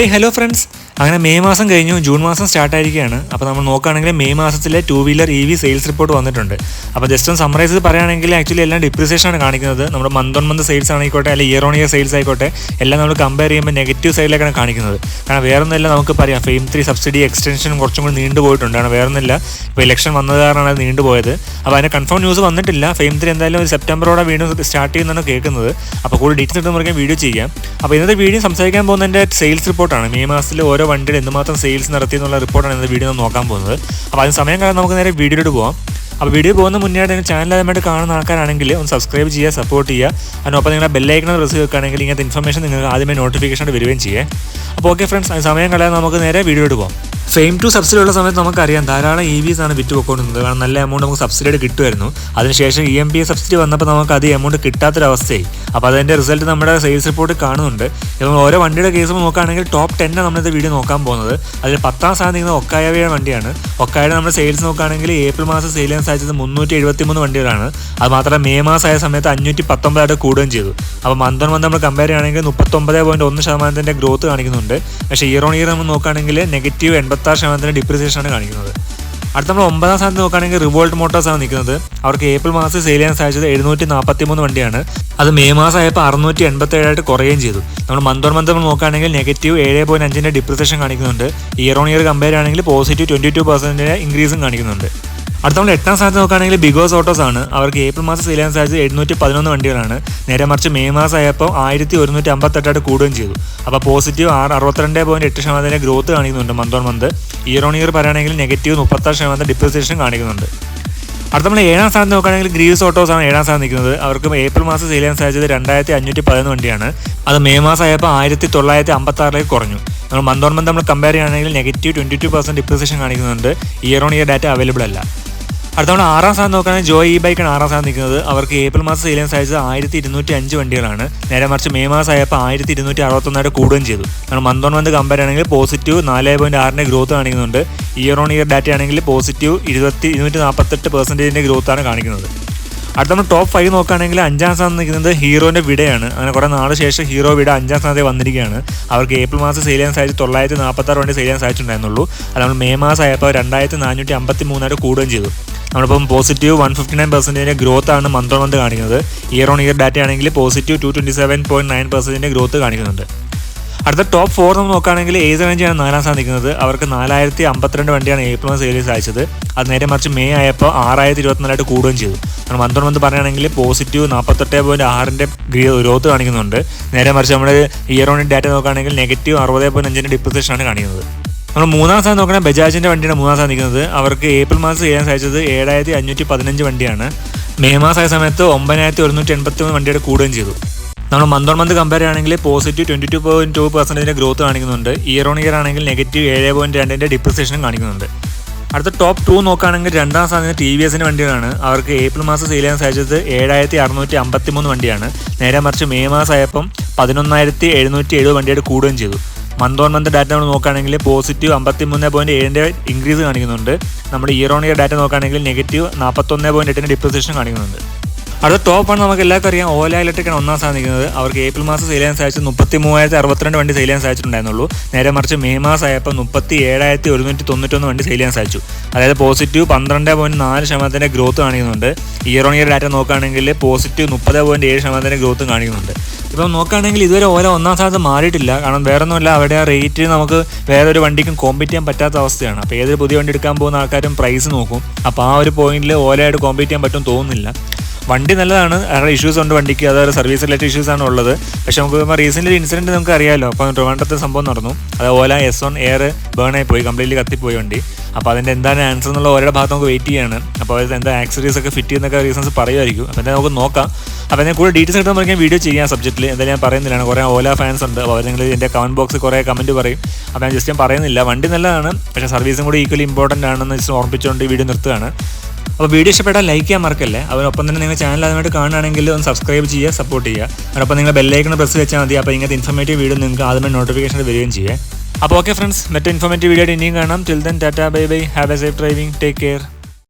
ഹേ hello friends അങ്ങനെ May മാസം കഴിഞ്ഞു ജൂൺ മാസം സ്റ്റാർട്ട് ആയിരിക്കുകയാണ് അപ്പോൾ നമ്മൾ നോക്കുകയാണെങ്കിൽ മെയ് മാസത്തിലെ two wheeler E V sales report വന്നിട്ടുണ്ട്. അപ്പോൾ ജസ്റ്റ് ഒന്ന് സമ്മറൈസ് ചെയ്ത് പറയുകയാണെങ്കിൽ ആക്ച്വലി എല്ലാം ഡിപ്രിസിയേഷൻ ആണ് കാണിക്കുന്നത്. നമ്മുടെ മന്ത് ഓൺ മന്ത് സെയിൽസ് ആയിക്കോട്ടെ അല്ലെങ്കിൽ ഇയർ ഓൺ ഇയർ സെയിൽസ് ആയിക്കോട്ടെ എല്ലാം നമ്മൾ കമ്പയർ ചെയ്യുമ്പോൾ നെഗറ്റീവ് സൈഡിലേക്കാണ് കാണിക്കുന്നത്. കാരണം വേറെ ഒന്നുമില്ല നമുക്ക് പറയാം ഫെയിം ത്രീ സബ്സിഡി എക്സ്റ്റൻഷൻ കുറച്ചും കൂടി നീണ്ടു പോയിട്ടുണ്ടാണ് കാരണം വേറെ ഒന്നുമില്ല ഇപ്പോൾ ഇലക്ഷൻ വന്നത് കാരണമാണ് അത് നീണ്ടുപോയത് അപ്പോൾ അതിന് കൺഫേം ന്യൂസ് വന്നിട്ടില്ല. ഫെയിം ത്രീ എന്തായാലും ഒരു സെപ്റ്റംബറോടെ വീണ്ടും സ്റ്റാർട്ട് ചെയ്യുന്നതാണ് കേൾക്കുന്നത്. അപ്പോൾ കൂടുതൽ ഡീറ്റെയിൽസ് എടുത്ത് നമുക്ക് വീഡിയോ ചെയ്യാം. അപ്പോൾ ഇന്നത്തെ വീഡിയോ സംസാരിക്കാൻ പോകുന്നതിന്റെ സെയിൽസ് റിപ്പോർട്ടാണ് മെയ് മാസത്തിൽ ഓരോ വണ്ടിയുടെ എന്തുമാത്രം സെയിൽസ് നടത്തി എന്നുള്ള റിപ്പോർട്ടാണ് ഇന്ന് വീഡിയോ നോക്കാൻ പോകുന്നത്. അപ്പോൾ അതിന് സമയം കാരണം നമുക്ക് നേരെ വീഡിയോയിലോട്ട് പോകാം അപ്പോൾ വീഡിയോ പോകുന്ന മുന്നേ തന്നെ ചാനൽ ആദ്യമായിട്ട് കാണുന്ന ആൾക്കാരാണെങ്കിൽ ഒന്ന് സബ്സ്ക്രൈബ് ചെയ്യുക സപ്പോർട്ട് ചെയ്യുക. അതിനൊപ്പം നിങ്ങളുടെ ബെല്ലൈക്കൺ പ്രസ് വെക്കുകയാണെങ്കിൽ ഇങ്ങനത്തെ ഇൻഫർമേഷൻ നിങ്ങൾക്ക് ആദ്യമേ നോട്ടിഫിക്കേഷൻ വരികയും ചെയ്യേ. അപ്പോൾ ഓക്കെ ഫ്രണ്ട്സ് അതിന് സമയം കളയാൻ നമുക്ക് നേരെ വീഡിയോയിലോട്ട് പോകാം ഫെയിം ടു സബ്സിഡി ഉള്ള സമയത്ത് നമുക്കറിയാം ധാരാളം ഇ വിസ് ആണ് വിറ്റ് പോയിക്കൊണ്ടിരുന്നത് കാരണം നല്ല എമൗണ്ട് നമുക്ക് സബ്സിഡി കിട്ടുമായിരുന്നു. അതിനുശേഷം ഇ എം പി സബ്സിഡി വന്നപ്പോൾ നമുക്ക് അത് എമൗണ്ട് കിട്ടാത്തൊരവസ്ഥയായി. അപ്പോൾ അതിന്റെ റിസൾട്ട് നമ്മുടെ സെയിൽസ് റിപ്പോർട്ട് കാണുന്നുണ്ട്. നമ്മൾ ഓരോ വണ്ടിയുടെ കേസ് നോക്കുകയാണെങ്കിൽ ടോപ്പ് ടെന്നെ നമ്മളിത് വീഡിയോ നോക്കാൻ പോകുന്നത്. അതിൽ പത്താം സ്ഥാനം നിൽക്കുന്ന ഒക്കായവയുടെ വണ്ടിയാണ്. ഒക്കായുടെ നമ്മുടെ സെയിൽസ് നോക്കുകയാണെങ്കിൽ ഏപ്രിൽ മാസം സെയിൽ ചെയ്യാൻ സാധിച്ചത് മുന്നൂറ്റി എഴുപത്തി മൂന്ന് വണ്ടികളാണ്. അത് മാത്രമല്ല മെയ് ആയ സമയത്ത് അഞ്ഞൂറ്റി പത്തൊമ്പതായിട്ട് കൂടുകയും ചെയ്തു. അപ്പോൾ മന്ത് ഓൺ മന്ത് നമ്മൾ കമ്പയർ ചെയ്യുകയാണെങ്കിൽ മുപ്പത്തൊമ്പത് പോയിന്റ് ഒന്ന് ശതമാനത്തിന്റെ ഗ്രോത്ത് കാണിക്കുന്നുണ്ട്. പക്ഷേ ഇയർ ഓൺ ഇയർ നമ്മൾ നോക്കുകയാണെങ്കിൽ നെഗറ്റീവ് എൺപത്താറ് ശതമാനത്തിന്റെ ഡിപ്രിസിയേഷൻ ആണ് കാണിക്കുന്നത്. അടുത്ത നമ്മൾ ഒമ്പതാം സ്ഥാനത്ത് നോക്കുകയാണെങ്കിൽ റിവോൾട്ട് മോട്ടോഴ്സ് ആണ് നിൽക്കുന്നത്. അവർക്ക് ഏപ്രിൽ മാസം സെയിൽ ചെയ്യാൻ സാധിച്ചത് എഴുന്നൂറ്റി നാൽപ്പത്തി മൂന്ന് വണ്ടിയാണ്. അത് മെയ് മാസം ആയപ്പോൾ അറുന്നൂറ്റി എൺപത്തി ഏഴായിട്ട് കുറയുകയും ചെയ്തു. നമ്മൾ മന്ത് ഓൺ മന്ത് നോക്കുകയാണെങ്കിൽ നെഗറ്റീവ് ഏഴ് പോയിന്റ് അഞ്ചിന്റെ ഡിപ്രിസിയേഷൻ കാണിക്കുന്നുണ്ട്. ഇയർ ഓൺ ഇയർ കമ്പയർ ആണെങ്കിൽ പോസിറ്റീവ് ട്വന്റി ടു പെർസെന്റിന്റെ ഇൻക്രീസും കാണിക്കുന്നുണ്ട്. അടുത്ത നമ്മൾ എട്ടാം സ്ഥാനത്ത് നോക്കുകയാണെങ്കിൽ ബിഗോസ് ഓട്ടോസ് ആണ്. അവർക്ക് ഏപ്രിൽ മാസം സെയിൽ ചെയ്യാൻ സാധിച്ചത് എഴുന്നൂറ്റി പതിനൊന്ന് വണ്ടികളാണ്. നേരെ മറിച്ച് മെയ് മാസം ആയപ്പോൾ ആയിരത്തി ഒരുന്നൂറ്റി അമ്പത്തെട്ടായിട്ട് കൂടുകയും ചെയ്തു. അപ്പോൾ പോസിറ്റീവ് ആറ് അറുപത്തിരണ്ട് പോയിന്റ് എട്ട് ശതമാനത്തിന്റെ ഗ്രോത്ത് കാണിക്കുന്നുണ്ട് month on month year on year പറയുകയാണെങ്കിൽ നെഗറ്റീവ് മുപ്പത്താറ് ശതമാനം ഡിപ്രിസിയേഷൻ കാണിക്കുന്നുണ്ട്. അടുത്ത നമ്മൾ ഏഴാം സ്ഥാനത്ത് നോക്കുകയാണെങ്കിൽ ഗ്രീവ്സ് ഓട്ടോസ് ആണ് ഏഴാം സ്ഥാനം നിൽക്കുന്നത്. അവർക്ക് ഏപ്രിൽ മാസം സെയിൽ ചെയ്യാൻ സാധിച്ചത് രണ്ടായിരത്തി അഞ്ഞൂറ്റി പതിനൊന്ന് വണ്ടിയാണ്. അത് മെയ് മാസം ആയപ്പോൾ ആയിരത്തി തൊള്ളായിരത്തി അമ്പത്തി ആറിലേക്ക് കുറഞ്ഞു. നമ്മൾ മന്ത് ഓൺ മന്ത് നമ്മൾ കമ്പയർ ചെയ്യുകയാണെങ്കിൽ negative twenty two percent depreciation കാണിക്കുന്നുണ്ട്. Year on year data available അല്ല. അടുത്ത തവണ ആറാം സ്ഥാനം നോക്കുകയാണെങ്കിൽ ജോയ് ഈ ബൈക്കാണ് ആറാം സ്ഥാനം നിൽക്കുന്നത്. അവർക്ക് ഏപ്രിൽ മാസം സെയിലൻസ് അയച്ചത് ആയിരത്തി ഇരുന്നൂറ്റി അഞ്ച് വണ്ടികളാണ്. നേരെ മറിച്ച് മെയ് മാസം ആയപ്പോൾ ആയിരത്തി ഇരുന്നൂറ്റി അറുപത്തൊന്നായിട്ട് കൂടുകയും ചെയ്തു. കാരണം മന്ത് ഓൺ മന്ത് കമ്പയർ ആണെങ്കിൽ പോസിറ്റീവ് നാല് പോയിന്റ് ആറിന്റെ ഗ്രോത്ത് കാണിക്കുന്നുണ്ട്. ഇയർ ഓൺ ഇയർ ഡാറ്റ ആണെങ്കിൽ പോസിറ്റീവ് ഇരുപത്തി ഇരുന്നൂറ്റി നാൽപ്പത്തെട്ട് പെർസെന്റേജിന്റെ ഗ്രോത്താണ് കാണിക്കുന്നത്. അടുത്ത നമ്മൾ ടോപ്പ് ഫൈവ് നോക്കുകയാണെങ്കിൽ അഞ്ചാം സ്ഥാനം നിൽക്കുന്നത് ഹീറോന്റെ വിടയാണ് അങ്ങനെ കുറേ നാൾ ശേഷം ഹീറോ വിട അഞ്ചാം സ്ഥാനത്തെ വന്നിരിക്കുകയാണ്. അവർക്ക് ഏപ്രിൽ മാസം ചെയ്യാൻ സാധിച്ചു തൊള്ളായിരത്തി നാൽപ്പത്താറ് വണ്ടി സെയിൽ ചെയ്യാൻ സാധിച്ചിട്ടുണ്ടായിരുന്നുള്ളൂ. അത് നമ്മൾ മെയ് മാസം ആയപ്പോൾ രണ്ടായിരത്തി നാനൂറ്റി അമ്പത്തി മൂന്നായിട്ട് കൂടുകയും ചെയ്തു. നമ്മളിപ്പം പോസിറ്റീവ് വൺ ഫിഫ്റ്റി നയൻ പെർസെന്റേജിന്റെ ഗ്രോത്ത് ആണ് മന്ത് മന്ത് കാണിക്കുന്നത്. ഇയർ ഓൺ ഇയർ ഡാറ്റ ആണെങ്കിൽ positive two twenty seven point nine പെർസെന്റിന്റെ growth കാണിക്കുന്നുണ്ട്. അടുത്ത ടോപ്പ് ഫോർ നമ്മൾ നോക്കുകയാണെങ്കിൽ ഏത് റേഞ്ചാണ് നാലാം സ്ഥാനം നിൽക്കുന്നത്. അവർക്ക് നാലായിരത്തി അമ്പത്തിരണ്ട് വണ്ടിയാണ് ഏപ്രിൽ മാസം സെയിൽ സാധിച്ചത് അത് നേരെ മറിച്ച് മെയ് ആയപ്പോൾ ആറായിരത്തി ഇരുപത്തിനാലായിട്ട് കൂടുകയും ചെയ്തു. നമ്മൾ മന്ത് മന്ത് പറയുകയാണെങ്കിൽ പോസിറ്റീവ് നാൽപ്പത്തെട്ട് പോയിന്റ് ആറിന്റെ ഗ്രോത്ത് കാണിക്കുന്നുണ്ട്. നേരെ മറിച്ച് നമ്മൾ ഇയർ ഓൺ ഡാറ്റ നോക്കുകയാണെങ്കിൽ നെഗറ്റീവ് അറുപത് പോയിന്റ് അഞ്ചിന്റെ ഡിപ്രിസിയേഷൻ ആണ് കാണിക്കുന്നത്. നമ്മൾ മൂന്നാം സ്ഥാനം നോക്കണേ ബജാജിന്റെ വണ്ടിയാണ് മൂന്നാം സ്ഥാനം നിൽക്കുന്നത്. അവർക്ക് ഏപ്രിൽ മാസം ചെയ്യാൻ സാധിച്ചത് ഏഴായിരത്തി അഞ്ഞൂറ്റി പതിനഞ്ച് വണ്ടിയാണ്. മെയ് മാസമായ സമയത്ത് ഒമ്പതിനായിരത്തി ഒരുന്നൂറ്റി എൺപത്തി മൂന്ന് വണ്ടിയുടെ കൂടുകയും ചെയ്തു. നമ്മൾ മന്ത് ഓൺ മന്ത് കമ്പയർ ആണെങ്കിൽ positive twenty two point two പെർസെന്റേജിന്റെ growth കാണിക്കുന്നുണ്ട്. ഇയർ ഓൺ ഇയർ ആണെങ്കിൽ നെഗറ്റീവ് ഏഴ് പോയിന്റ് രണ്ടിന്റെ ഡിപ്രിസിയേഷനും കാണിക്കുന്നുണ്ട്. അടുത്ത ടോപ്പ് ടു നോക്കുകയാണെങ്കിൽ രണ്ടാം സ്ഥാനത്ത് ടി വി എസിന്റെ വണ്ടികളാണ്. അവർക്ക് ഏപ്രിൽ മാസം സെയിൽ ചെയ്യാൻ സാധിച്ചത് ഏഴായിരത്തി അറുന്നൂറ്റി അമ്പത്തി മൂന്ന് വണ്ടിയാണ്. നേരെ മറിച്ച് മെയ് മാസമായപ്പം പതിനൊന്നായിരത്തി എഴുന്നൂറ്റി എഴുപത് വണ്ടിയായിട്ട് കൂടുകയും ചെയ്തു. മന്ത് ഓൺ മന്ത് ഡാറ്റ നമ്മൾ നോക്കുകയാണെങ്കിൽ പോസിറ്റീവ് അമ്പത്തി മൂന്ന് പോയിന്റ് ഏഴിന്റെ ഇൻക്രീസ് കാണിക്കുന്നുണ്ട്. നമ്മുടെ ഇയർ ഓൺ ഇയർ ഡാറ്റ നോക്കുകയാണെങ്കിൽ നെഗറ്റീവ് നാൽപ്പത്തൊന്ന് പോയിന്റ് എട്ടിന്റെ ഡിപ്രിസിയേഷൻ കാണിക്കുന്നുണ്ട്. അടുത്ത ടോപ്പ് ആണ് നമുക്ക് എല്ലാവർക്കും അറിയാം. ഓല ഇലക്ട്രിക്കാണ് ഒന്നാം സ്ഥാനം നിൽക്കുന്നത്. അവർക്ക് ഏപ്രിൽ മാസം സെയിൽ ചെയ്യാൻ സാധിച്ചത് മുപ്പത്തി മൂവായിരത്തി അറുപത്തിരണ്ട് വണ്ടി സെയിൽ ചെയ്യാൻ സാധിച്ചിട്ടുണ്ടായിരുന്നുള്ളൂ. നേരെ മറിച്ച് മെയ് മാസം ആയപ്പോൾ മുപ്പത്തി ഏഴായിരത്തി ഒരുന്നൂറ്റി തൊണ്ണൂറ്റൊന്ന് വണ്ടി സെയിൽ ചെയ്യാൻ സാധിച്ചു. അതായത് പോസിറ്റീവ് പന്ത്രണ്ട് പോയിന്റ് നാല് ശതമാനത്തിന്റെ ഗ്രോത്ത് കാണിക്കുന്നുണ്ട്. ഇയർ ഓൺ ഇയർ ഡാറ്റ നോക്കുകയാണെങ്കിൽ പോസിറ്റീവ് മുപ്പത് പോയിന്റ് ഏഴ് ശതമാനത്തിന്റെ ഗ്രോത്ത് കാണിക്കുന്നുണ്ട്. ഇപ്പം നോക്കുകയാണെങ്കിൽ ഇതുവരെ ഓല ഒന്നാം സ്ഥാനത്ത് മാറിയിട്ടില്ല. കാരണം വേറെ ഒന്നുമല്ല അവിടെ ആ റേറ്റ് നമുക്ക് വേറെ ഒരു വണ്ടിക്കും കോമ്പീറ്റ് ചെയ്യാൻ പറ്റാത്ത അവസ്ഥയാണ്. അപ്പോൾ ഏതൊരു പുതിയ വണ്ടി എടുക്കാൻ പോകുന്ന ആൾക്കാരും പ്രൈസ് നോക്കും. അപ്പോൾ ആ ഒരു പോയിന്റിൽ ഓലയായിട്ട് കോമ്പീറ്റ് ചെയ്യാൻ പറ്റും തോന്നുന്നില്ല. വണ്ടി നല്ലതാണ്. അയാളുടെ ഇഷ്യൂസ് ഉണ്ട് വണ്ടിക്ക്. അതായത് സർവീസ് റിലേറ്റഡ് ഇഷ്യൂസ് ആണ് ഉള്ളത്. പക്ഷെ നമുക്ക് റീസെന്റ് ഇൻസിഡന്റ് നമുക്ക് അറിയാമല്ലോ അപ്പോൾ ട്രിവാൻഡ്രത്തെ സംഭവം നടന്നു. അത് Ola S one air burn ആയി പോയി. കംപ്ലീറ്റ്ലി കത്തിപ്പോയി വണ്ടി. അപ്പോൾ അതിന്റെ എന്താണ് ആൻസർ എന്നുള്ള ഓരോ ഭാഗത്ത് നമുക്ക് വെയിറ്റ് ചെയ്യാണ്. അപ്പോൾ എന്താ ആക്സറീസ് ഒക്കെ ഫിറ്റ് ചെയ്യുന്നൊക്കെ റീസൺസ് പറയുമായിരിക്കും. അപ്പോൾ എന്താ നമുക്ക് നോക്കാം. അപ്പോൾ ഞാൻ കൂടുതൽ ഡീറ്റെയിൽസ് കിട്ടാൻ നമുക്ക് വീഡിയോ ചെയ്യാം സബ്ജക്റ്റിൽ എന്തായാലും ഞാൻ പറയുന്നില്ലാണ്. കുറേ ഓല ഫാൻസ് ഉണ്ട്. അപ്പോൾ അവർ നിങ്ങൾ എന്റെ കമന്റ് ബോക്സിൽ കുറേ കമന്റ് പറയും. അപ്പോൾ ഞാൻ ജസ്റ്റ് ഞാൻ പറയുന്നില്ല. വണ്ടി നല്ലതാണ്. പക്ഷേ സർവീസും കൂടി ഈക്വലി ഇമ്പോർട്ടന്റ് ആണെന്ന് ജസ്റ്റ് ഓർമ്മിച്ചുകൊണ്ട് ഈ വീഡിയോ നിർത്തുകയാണ്. അപ്പോൾ വീഡിയോ ഇഷ്ടപ്പെട്ടാൽ ലൈക്ക് ചെയ്യാൻ മറക്കല്ലേ? അതിനൊപ്പം തന്നെ നിങ്ങൾ ചാനൽ അതിനായിട്ട് കാണുകയാണെങ്കിൽ ഒന്ന് സബ്സ്ക്രൈബ് ചെയ്യുക സപ്പോർട്ട് ചെയ്യുക. അതിനൊപ്പം നിങ്ങൾ ബെല്ലൈക്കൺ പ്രസ് വെച്ചാൽ മതി. അപ്പോൾ ഇങ്ങനത്തെ ഇൻഫർമേറ്റീവ് വീഡിയോ നിങ്ങൾക്ക് ആദ്യമേ നോട്ടിഫിക്കേഷൻ വരികയും ചെയ്യുക അപ്പോൾ ഓക്കെ ഫ്രണ്ട്സ് മറ്റേ ഇൻഫർമേറ്റീവ് വീഡിയോ ഇനിയും കാണാം. Till then tata bye bye have a safe driving take care